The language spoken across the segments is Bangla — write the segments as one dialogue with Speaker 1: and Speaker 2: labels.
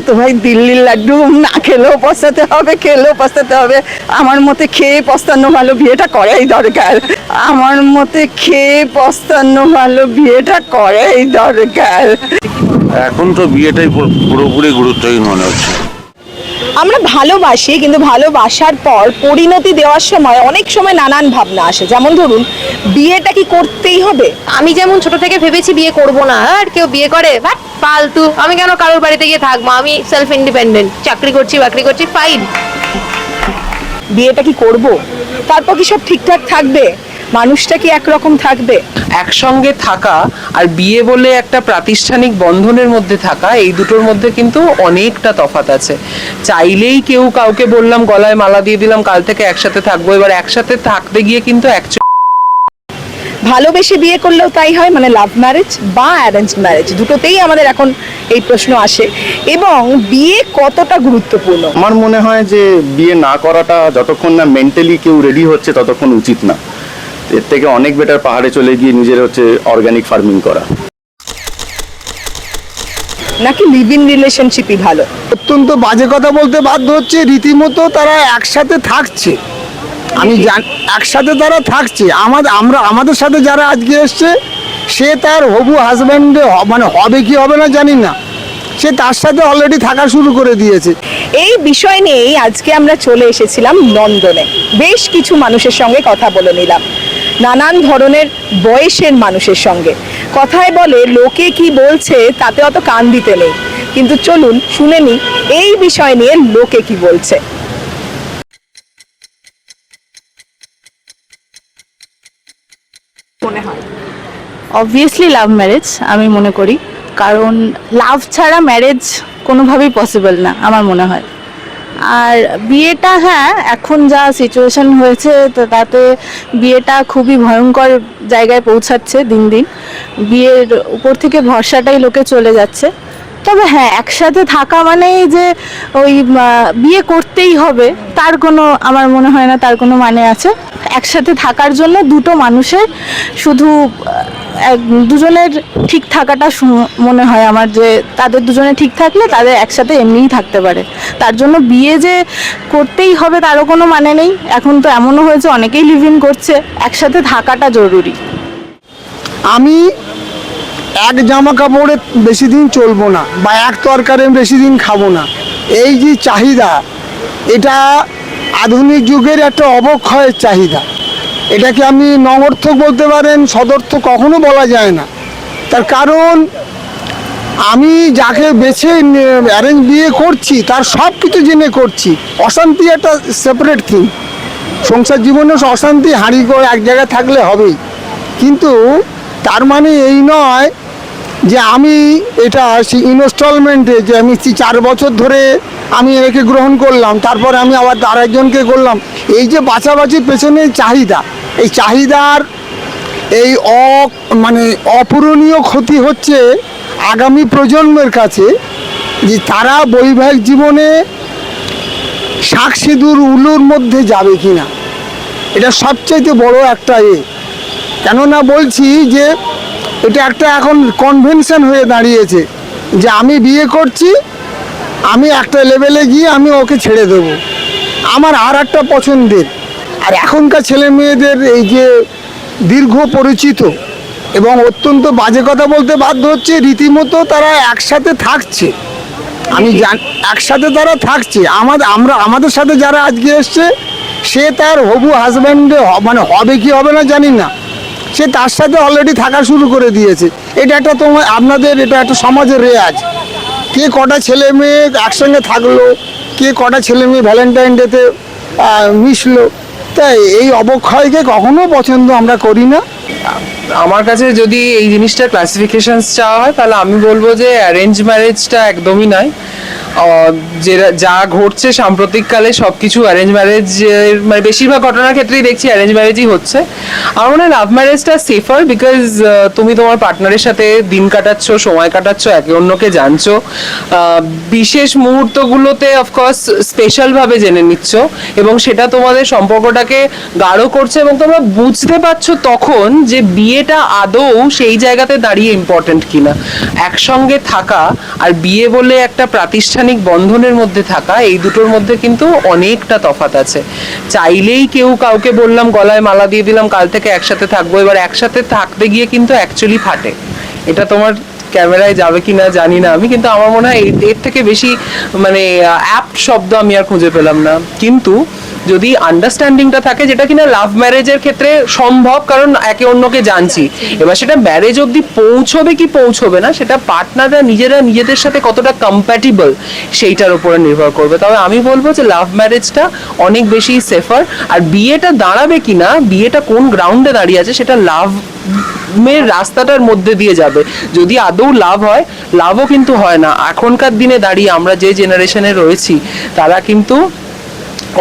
Speaker 1: তো ভাই দিল্লির লাড্ডু না খেলেও পস্তাতে হবে, খেলেও পস্তাতে হবে। আমার মতে খেয়ে পস্তানো ভালো বিয়েটা করাই দরকার। আমার মতে খেয়ে পস্তানো ভালো বিয়েটা করাই দরকার।
Speaker 2: এখন তো বিয়েটাই পুরো- পুরোপুরি গুরুত্বহীন মনে হচ্ছে।
Speaker 3: আমরা ভালোবাসি কিন্তু ভালোবাসার পর পরিণতি দেওয়ার সময় অনেক সময় নানান ভাবনা আসে। যেমন ধরুন বিয়েটা কি করতেই হবে?
Speaker 4: আমি যেমন ছোট থেকে ভেবেছি বিয়ে করব না আর কেউ বিয়ে করে বাট ফালতু। আমি কেন কারোর বাড়িতে গিয়ে থাকব? আমি সেলফ ইন্ডিপেন্ডেন্ট চাকরি করছি বাকরি করছি ফাইন
Speaker 3: বিয়েটা কি করব? তারপর কি সব ঠিকঠাক থাকবে? মানুষটা কি একরকম থাকবে?
Speaker 5: একসঙ্গে থাকা আর বিয়ে বলে একটা প্রাতিষ্ঠানিক বন্ধনের মধ্যে থাকা এই দুটোর মধ্যে কিন্তু অনেকটা তফাৎ আছে। চাইলেই কেউ কাউকে বললাম গলায় মালা দিয়ে দিলাম কাল থেকে একসাথে থাকব। এবার একসাথে থাকতে গিয়ে কিন্তু অ্যাকচুয়ালি
Speaker 3: ভালোবেসে বিয়ে করলেও তাই হয় মানে লাভ ম্যারেজ বা অ্যারেঞ্জ ম্যারেজ দুটোতেই আমাদের এখন এই প্রশ্ন আসে। এবং বিয়ে কতটা গুরুত্বপূর্ণ?
Speaker 6: আমার মনে হয় যে বিয়ে না করাটা যতক্ষণ না মেন্টালি কেউ রেডি হচ্ছে ততক্ষণ উচিত না। এর থেকে অনেক বেটার পাহাড়ে চলে গিয়ে নিজের হচ্ছে অর্গানিক ফার্মিং করা।
Speaker 3: নাকি লিভ ইন রিলেশনশিপই ভালো?
Speaker 7: অত্যন্ত বাজে কথা বলতে বাধ্য হচ্ছে রীতিমতো তারা একসাথে থাকছে। আমি জান একসাথে তারা থাকছে। আমাদের আমরা আমাদের সাথে যারা আজকে এসছে সে তার হবু হাজব্যান্ডে মানে হবে কি হবে না জানি না। সে তার সাথে অলরেডি থাকা শুরু করে দিয়েছে।
Speaker 3: এই বিষয় নিয়েই আজকে আমরা চলে এসেছিলাম লন্ডনে বেশ কিছু মানুষের সঙ্গে কথা বলে নিলাম। নানান ধরনের বয়সের মানুষের সঙ্গে। কথায় বলে লোকে কি বলছে তাতে অত কান দিতে নেই। কিন্তু চলুন শুনে নি এই বিষয় নিয়ে লোকে কি বলছে? মনে হয়।
Speaker 8: অবভিয়াসলি লাভ ম্যারেজ আমি মনে করি। কারণ লাভ ছাড়া ম্যারেজ কোনোভাবেই পসিবল না আমার মনে হয়। আর বিয়েটা হ্যাঁ এখন যা সিচুয়েশন হয়েছে, তো তাতে বিয়েটা খুবই ভয়ঙ্কর জায়গায় পৌঁছাচ্ছে দিন দিন। বিয়ের উপর থেকে ভরসাটাই লোকে চলে যাচ্ছে। তবে হ্যাঁ একসাথে থাকা মানেই যে ওই বিয়ে করতেই হবে, তার কোনো, আমার মনে হয় না তার কোনো মানে আছে। একসাথে থাকার জন্য দুটো মানুষের শুধু দুজনের ঠিক থাকাটা মনে হয় আমার যে তাদের দুজনে ঠিক থাকলে তাদের একসাথে এমনিই থাকতে পারে। তার জন্য বিয়ে যে করতেই হবে তারও কোনো মানে নেই। এখন তো এমনও হয়েছে, অনেকেই লিভ ইন করছে। একসাথে থাকাটা জরুরি।
Speaker 7: আমি এক জামা কাপড়ে বেশি দিন চলবো না বা এক তরকারি বেশি দিন খাব না। এই যে চাহিদা, এটা আধুনিক যুগের একটা অবক্ষয়ের চাহিদা। এটাকে আপনি নগর্থক বলতে পারেন, সদর্থ কখনো বলা যায় না। তার কারণ, আমি যাকে বেছে অ্যারেঞ্জ বিয়ে করছি, তার সব কিছু জেনে করছি। অশান্তি একটা সেপারেট থিং সংসার জীবনে অশান্তি হাঁড়ি করে এক জায়গায় থাকলে হবেই। কিন্তু তার মানে এই নয় যে আমি এটা সেই ইনস্টলমেন্টে যে আমি চার বছর ধরে আমি একে গ্রহণ করলাম, তারপর আমি আবার আরেকজনকে করলাম। এই যে বাছাবাছির পেছনে চাহিদা, এই চাহিদার এই অ মানে অপূরণীয় ক্ষতি হচ্ছে আগামী প্রজন্মের কাছে, যে তারা বৈবাহিক জীবনে শাক সিঁদুর উলুর মধ্যে যাবে কিনা। এটা সবচাইতে বড় একটা এ। কেননা বলছি যে এটা একটা এখন কনভেনশন হয়ে দাঁড়িয়েছে যে আমি বিয়ে করছি, আমি একটা লেভেলে গিয়ে আমি ওকে ছেড়ে দেবো। আমার আর একটা পছন্দের। আর এখনকার ছেলে মেয়েদের এই যে দীর্ঘ পরিচিত এবং অত্যন্ত বাজে কথা বলতে বাধ্য হচ্ছে, রীতিমতো তারা একসাথে থাকছে। আমি জান, একসাথে তারা থাকছে। আমাদের আমরা, আমাদের সাথে যারা আজকে এসছে, সে তার হবু হাজব্যান্ডে মানে হবে কি হবে না জানি না। সে তার সাথে অলরেডি থাকা শুরু করে দিয়েছে। এটা একটা তোমার, আপনাদের, এটা একটা সমাজের রেয়াজ। কে কটা ছেলে মেয়ে একসঙ্গে থাকল, কে কটা ছেলে মেয়ে ভ্যালেন্টাইন ডেতে মিশলো, তাই এই অবক্ষয়কে কখনো পছন্দ আমরা করি না।
Speaker 5: আমার কাছে যদি এই জিনিসটা ক্লাসিফিকেশন চাওয়া হয়, তাহলে আমি বলব যে অ্যারেঞ্জ ম্যারেজটা একদমই নয়। যেটা, যা ঘটছে সাম্প্রতিককালে সব কিছু অ্যারেঞ্জ ম্যারেজ মানে বেশিরভাগ ঘটনার ক্ষেত্রেই দেখছি অ্যারেঞ্জ ম্যারেজই হচ্ছে। আমার মনে হয় লাভ ম্যারেজটা সেফার বিকজ তুমি তোমার পার্টনারের সাথে দিন কাটাচ্ছ, সময় কাটাচ্ছ, একে অন্যকে জানছো। বিশেষ মুহূর্তগুলোতে অফকোর্স স্পেশালভাবে জেনে নিচ্ছ এবং সেটা তোমাদের সম্পর্কটাকে গাঢ় করছে এবং তোমরা বুঝতে পারছ তখন যে বিয়েটা আদৌ সেই জায়গাতে দাঁড়িয়ে ইম্পর্টেন্ট কিনা? একসঙ্গে থাকা আর বিয়ে বলে একটা প্রাতিষ্ঠানিক বন্ধনের মধ্যে থাকা, এই দুটোর মধ্যে কিন্তু অনেকটা তফাৎ আছে। চাইলেই কেউ কাউকে বললাম, গলায় মালা দিয়ে দিলাম, কাল থেকে একসাথে থাকব। এবার একসাথে থাকতে গিয়ে কিন্তু অ্যাকচুয়ালি ফাটে। এটা তোমার ক্যামেরায় যাবে কি না জানি না আমি, কিন্তু আমার মনে হয় এর- থেকে বেশি মানে অ্যাপ্ট শব্দ আমি আর খুঁজে পেলাম না। কিন্তু যদি আন্ডারস্ট্যান্ডিংটা থাকে যেটা কিনা লাভ ম্যারেজের ক্ষেত্রে সম্ভব, কারণ একে অন্যকে জানছি। এবার সেটা ম্যারেজ অবধি পৌঁছবে কি পৌঁছবে না, সেটা পার্টনাররা নিজেরা নিজেদের সাথে কতটা কম্প্যাটিবল সেইটার উপরে নির্ভর করবে। তবে আমি বলব যে লাভ ম্যারেজটা অনেক বেশি সেফার আর বিয়েটা দাঁড়াবে কি না বিয়েটা কোন গ্রাউন্ডে দাঁড়িয়ে আছে, সেটা লাভ মের রাস্তাটার মধ্যে দিয়ে যাবে। যদি আদৌ লাভ হয় লাভও কিন্তু হয় না। এখনকার দিনে দাঁড়িয়ে আমরা যে জেনারেশনে রয়েছি, তারা কিন্তু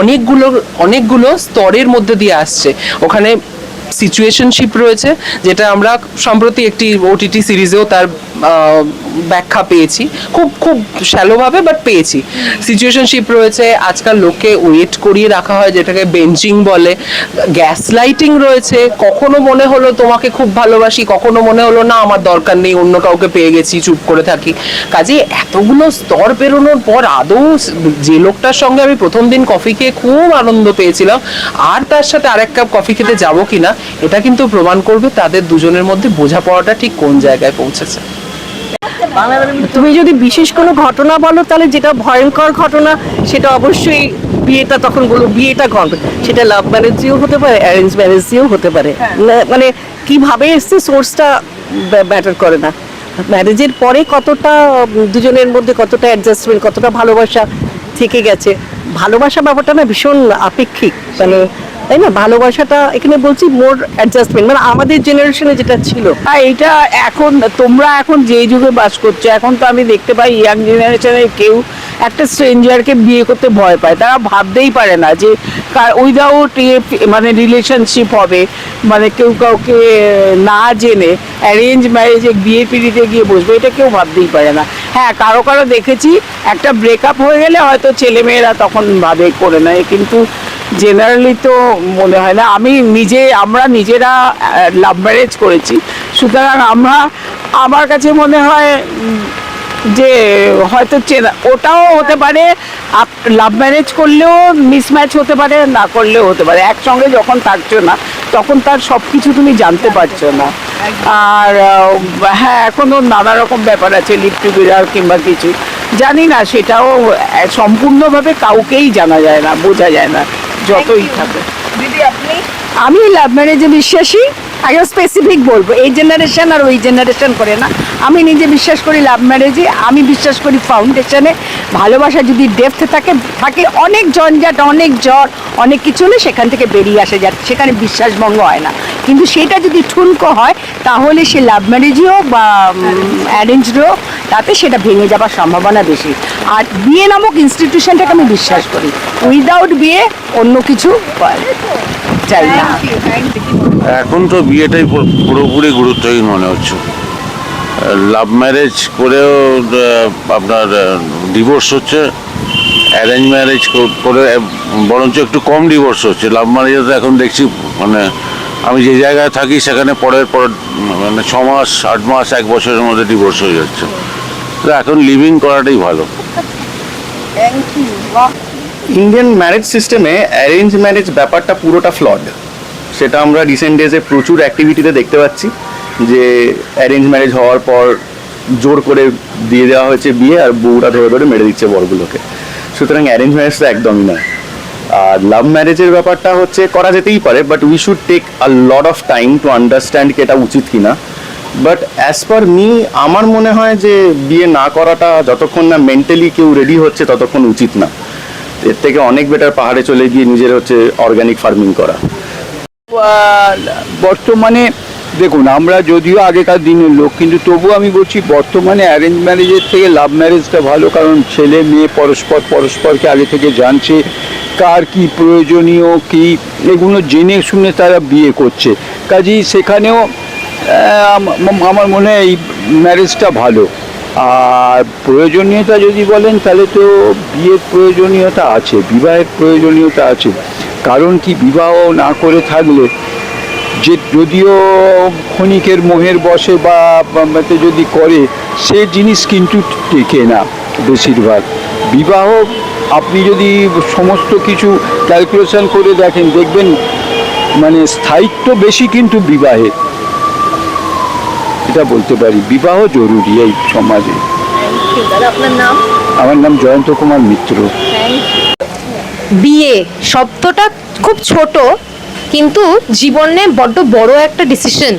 Speaker 5: অনেকগুলো অনেকগুলো স্তরের মধ্যে দিয়ে আসছে। ওখানে সিচুয়েশনশিপ রয়েছে, যেটা আমরা সম্প্রতি একটি ওটিটি সিরিজেও তার ব্যাখ্যা পেয়েছি। খুব খুব শ্যালোভাবে বাট পেয়েছি। সিচুয়েশনশিপ রয়েছে, আজকাল লোককে ওয়েট করিয়ে রাখা হয়, যেটাকে বেঞ্চিং বলে। গ্যাস লাইটিং রয়েছে, কখনো মনে হলো তোমাকে খুব ভালোবাসি, কখনো মনে হলো না, আমার দরকার নেই, অন্য কাউকে পেয়ে গেছি, চুপ করে থাকি। কাজে এতগুলো স্তর পেরোনোর পর আদৌ যে লোকটার সঙ্গে আমি প্রথম দিন কফি খেয়ে খুব আনন্দ পেয়েছিলাম, আর তার সাথে আরেক কাপ কফি খেতে যাব কিনা এটা কিন্তু প্রমাণ করবে তাদের দুজনের মধ্যে বোঝাপড়াটা ঠিক কোন জায়গায় পৌঁছেছে।
Speaker 9: তুমি যদি বিশেষ কোনো ঘটনা বলো তাহলে যেটা ভয়ঙ্কর ঘটনা সেটা অবশ্যই বিয়েটা তখন বলো বিয়েটা ঘটবে। সেটা লাভ ম্যারেজেও হতে পারে অ্যারেঞ্জ ম্যারেজেও হতে পারে। মানে কীভাবে এসছে সোর্সটা ম্যাটার করে না। ম্যারেজের পরে কতটা দুজনের মধ্যে কতটা অ্যাডজাস্টমেন্ট কতটা ভালোবাসা থেকে গেছে। ভালোবাসা ব্যাপারটা না ভীষণ আপেক্ষিক। মানে তাই না? ভালোবাসাটা এখানে বলছি মোর অ্যাডজাস্টমেন্ট মানে আমাদের জেনারেশনে যেটা ছিল।
Speaker 1: আর এটা এখন, তোমরা এখন যে যুগে বাস করছ, এখন তো আমি দেখতে পাই ইয়াং জেনারেশনের কেউ একটা স্ট্রেঞ্জারকে বিয়ে করতে ভয় পায়। তারা ভাবতেই পারে না যে উইদাউট মানে রিলেশনশিপ হবে মানে কেউ কাউকে না জেনে অ্যারেঞ্জ ম্যারেজে বিয়ে পিড়িতে গিয়ে বসবে, এটা কেউ ভাবতেই পারে না। হ্যাঁ কারও কারও দেখেছি, একটা ব্রেকআপ হয়ে গেলে হয়তো ছেলেমেয়েরা তখন ভাবে করে নেয়, কিন্তু জেনারেলি তো মনে হয় না। আমি নিজে আমরা নিজেরা লাভ ম্যারেজ করেছি। সুতরাং আমরা আমার কাছে মনে হয় যে হয়তো চেনা ওটাও হতে পারে লাভ ম্যারেজ করলেও মিসম্যাচ হতে পারে না করলেও হতে পারে। একসঙ্গে যখন থাকছো না তখন তার সব কিছু তুমি জানতে পারছ না। আর হ্যাঁ এখনও নানা রকম ব্যাপার আছে লিপ টুগেদার কিংবা কিছু। জানি না সেটাও সম্পূর্ণভাবে কাউকেই জানা যায় না বোঝা যায় না। যতই থাকে
Speaker 3: দিদি আপনি?
Speaker 1: আমি লাভ ম্যারেজে বিশ্বাসী। আগে স্পেসিফিক বলব, এই জেনারেশন আর ওই জেনারেশন করে না। আমি নিজে বিশ্বাস করি লাভ ম্যারেজে আমি বিশ্বাস করি ফাউন্ডেশনে ভালোবাসা যদি ডেপথ থাকে থাকে অনেক জঞ্জাট, অনেক জ্বর, অনেক কিছু হলে সেখান থেকে বেরিয়ে আসে যায় সেখানে বিশ্বাসভঙ্গ হয় না। কিন্তু সেটা যদি ঠুনকো হয়, তাহলে সে লাভ ম্যারেজই হোক বা অ্যারেঞ্জড হোক, তাতে সেটা ভেঙে যাবার সম্ভাবনা বেশি। আর বিয়ে নামক ইনস্টিটিউশনটাকে আমি বিশ্বাস করি। উইদাউট বিয়ে অন্য কিছু চাই না।
Speaker 2: এখন তো বিয়েটাই পুরোপুরি গুরুত্বহীন মনে হচ্ছে। লাভ ম্যারেজ করেও আপনার ডিভোর্স হচ্ছে। অ্যারেঞ্জ ম্যারেজ করে বরঞ্চ একটু কম ডিভোর্স হচ্ছে। লাভ ম্যারেজে তো এখন দেখছি মানে আমি যে জায়গায় থাকি সেখানে পরের পর মানে ছ মাস আট মাস এক বছরের মধ্যে ডিভোর্স হয়ে যাচ্ছে। তো এখন লিভিং করাটাই ভালো।
Speaker 6: ইন্ডিয়ান ম্যারেজ সিস্টেমে অ্যারেঞ্জ ম্যারেজ ব্যাপারটা পুরোটা ফ্লড সেটা আমরা রিসেন্ট ডেজে প্রচুর অ্যাক্টিভিটিতে দেখতে পাচ্ছি যে অ্যারেঞ্জ ম্যারেজ হওয়ার পর জোর করে দিয়ে দেওয়া হয়েছে বিয়ে আর বউটা ধরে ধরে মেরে দিচ্ছে বরগুলোকে। সুতরাং অ্যারেঞ্জ ম্যারেজ তো একদমই নয়। আর লাভ ম্যারেজের ব্যাপারটা হচ্ছে করা যেতেই পারে but we should take a lot of time to understand কি এটা উচিত কিনা বাট অ্যাজ পার মি আমার মনে হয় যে বিয়ে না করাটা যতক্ষণ না মেন্টালি কেউ রেডি হচ্ছে ততক্ষণ উচিত না। এর থেকে অনেক বেটার পাহাড়ে চলে গিয়ে নিজের হচ্ছে অর্গানিক ফার্মিং করা।
Speaker 10: বর্তমানে দেখুন, আমরা যদিও আগেকার দিনের লোক, কিন্তু তবু আমি বলছি বর্তমানে অ্যারেঞ্জ ম্যারেজের থেকে লাভ ম্যারেজটা ভালো, কারণ ছেলে মেয়ে পরস্পর পরস্পরকে আগে থেকে জানছে কার কি প্রয়োজনীয়, কি এগুলো জেনে শুনে তারা বিয়ে করছে। কাজেই সেখানেও আমার মনে হয় এই ম্যারেজটা ভালো। আর প্রয়োজনীয়তা যদি বলেন, তাহলে তো বিয়ের প্রয়োজনীয়তা আছে, বিবাহের প্রয়োজনীয়তা আছে। কারণ কি, বিবাহ না করে থাকলে যে যদিও ক্ষণিকের মোহের বসে বা যদি করে, সে জিনিস কিন্তু টেকে না বেশিরভাগ। বিবাহ আপনি যদি সমস্ত কিছু ক্যালকুলেশন করে দেখেন, দেখবেন মানে স্থায়িত্ব বেশি কিন্তু বিবাহে। এটা বলতে পারি, বিবাহ জরুরি এই সমাজে। আমার নাম জয়ন্ত কুমার মিত্র।
Speaker 4: বিয়ে শব্দটা খুব ছোট, কিন্তু জীবনে বড্ড বড় একটা ডিসিশন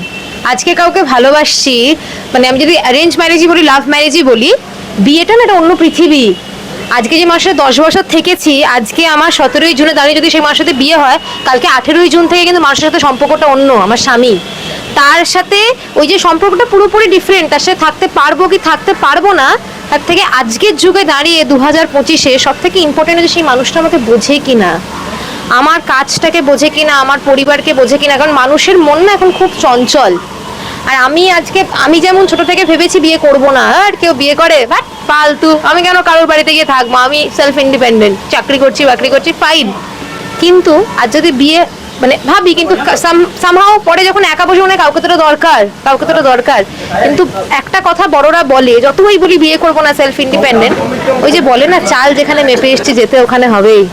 Speaker 4: আজকে কাউকে ভালোবাসছি মানে আমি যদি অ্যারেঞ্জ ম্যারেজই বলি লাভ ম্যারেজই বলি, বিয়েটা না, এটা অন্য পৃথিবী। আজকে যে মাসে দশ বছর থেকেছি, আজকে আমার সতেরোই জুনে দাঁড়িয়ে যদি সেই মাসের সাথে বিয়ে হয়, কালকে আঠেরোই জুন থেকে কিন্তু মানুষের সাথে সম্পর্কটা অন্য, আমার স্বামী। তার সাথে ওই যে সম্পর্কটা পুরোপুরি ডিফারেন্ট তার সাথে থাকতে পারব কি থাকতে পারব না, তার থেকে আজকের যুগে দাঁড়িয়ে দু হাজার পঁচিশে সব থেকে ইম্পর্টেন্ট হচ্ছে সেই মানুষটা আমাকে বোঝে কি না আমার কাজটাকে বোঝে কিনা, আমার পরিবারকে বোঝে কিনা, কারণ মানুষের মন না এখন খুব চঞ্চল। আর আমি আজকে, আমি যেমন ছোট থেকে ভেবেছি বিয়ে করব না, আর কেউ বিয়ে করে বাট ফালতু। আমি কেন কারোর বাড়িতে গিয়ে থাকব? আমি সেলফ ইন্ডিপেন্ডেন্ট চাকরি করছি, বাকরি করছি ফাইন কিন্তু আর যদি বিয়ে মানে ভাবি, কিন্তু সামহাও পরে যখন একা বসে মনে কাউকে তো দরকার, কাউকে তো দরকার। কিন্তু একটা কথা বড়রা বলে, যতই বলি বিয়ে করব না সেলফ ইন্ডিপেন্ডেন্ট ওই যে বলে না, চাল যেখানে মেপে এসছি, যেতে ওখানে হবেই।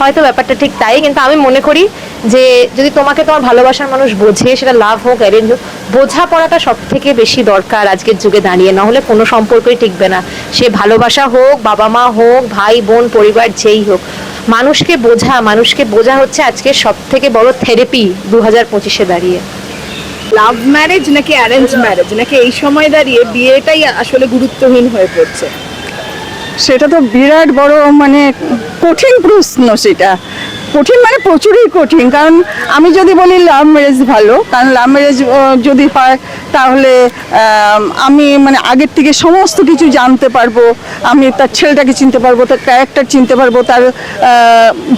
Speaker 4: হয়তো ব্যাপারটা ঠিক তাই, কিন্তু আমি মনে করি যে যদি তোমাকে তোমার ভালোবাসার মানুষ বোঝে সেটা লাভ হোক অ্যারেঞ্জ হোক বোঝাপড়াটা সব থেকে বেশি দরকার আজকের যুগে দাঁড়িয়ে। না হলে কোনো সম্পর্কই টিকবে না। সে ভালোবাসা হোক বাবা মা হোক ভাই বোন পরিবার যেই হোক। মানুষকে বোঝা মানুষকে বোঝা হচ্ছে আজকে সব থেকে বড় থেরাপি দু হাজার পঁচিশে দাঁড়িয়ে।
Speaker 11: লাভ ম্যারেজ নাকি অ্যারেঞ্জ ম্যারেজ নাকি এই সময় দাঁড়িয়ে বিয়েটাই আসলে গুরুত্বহীন হয়ে পড়ছে?
Speaker 12: সেটা তো বিরাট বড় মানে কঠিন প্রশ্ন সেটা। কঠিন মানে প্রচুরই কঠিন, কারণ আমি যদি বলি লাভ ম্যারেজ ভালো, কারণ লাভ ম্যারেজ যদি হয় তাহলে, আমি মানে আগের থেকে সমস্ত কিছু জানতে পারব, আমি তার ছেলেটাকে চিনতে পারব, তার ক্যারেক্টার চিনতে পারব, তার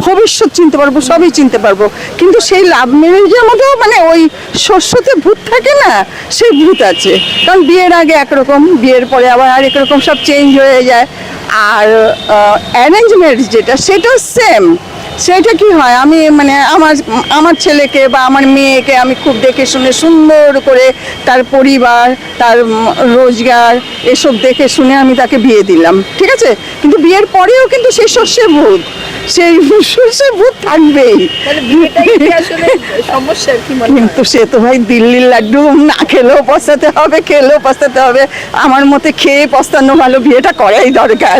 Speaker 12: ভবিষ্যৎ চিনতে পারব, সবই চিনতে পারব। কিন্তু সেই লাভ ম্যারেজের মধ্যেও মানে ওই শস্যতে ভূত থাকে না, সেই ভূত আছে। কারণ বিয়ের আগে একরকম, বিয়ের পরে আবার আর একরকম সব চেঞ্জ হয়ে যায়। আর অ্যারেঞ্জ ম্যারেজ যেটা, সেটাও সেম সেটা কি হয়? আমি মানে আমার আমার ছেলেকে বা আমার মেয়েকে আমি খুব দেখে শুনে সুন্দর করে তার পরিবার তার রোজগার এসব দেখে শুনে আমি তাকে বিয়ে দিলাম। ঠিক আছে? কিন্তু বিয়ের পরেও কিন্তু সেই শস্যের ভূত। সেই শস্যের ভূত থাকবেই। কিন্তু সে তো ভাই দিল্লির লাড্ডু না খেলেও পস্তাতে হবে খেলেও পস্তাতে হবে। আমার মতে খেয়ে পস্তানো ভালো বিয়েটা করাই দরকার।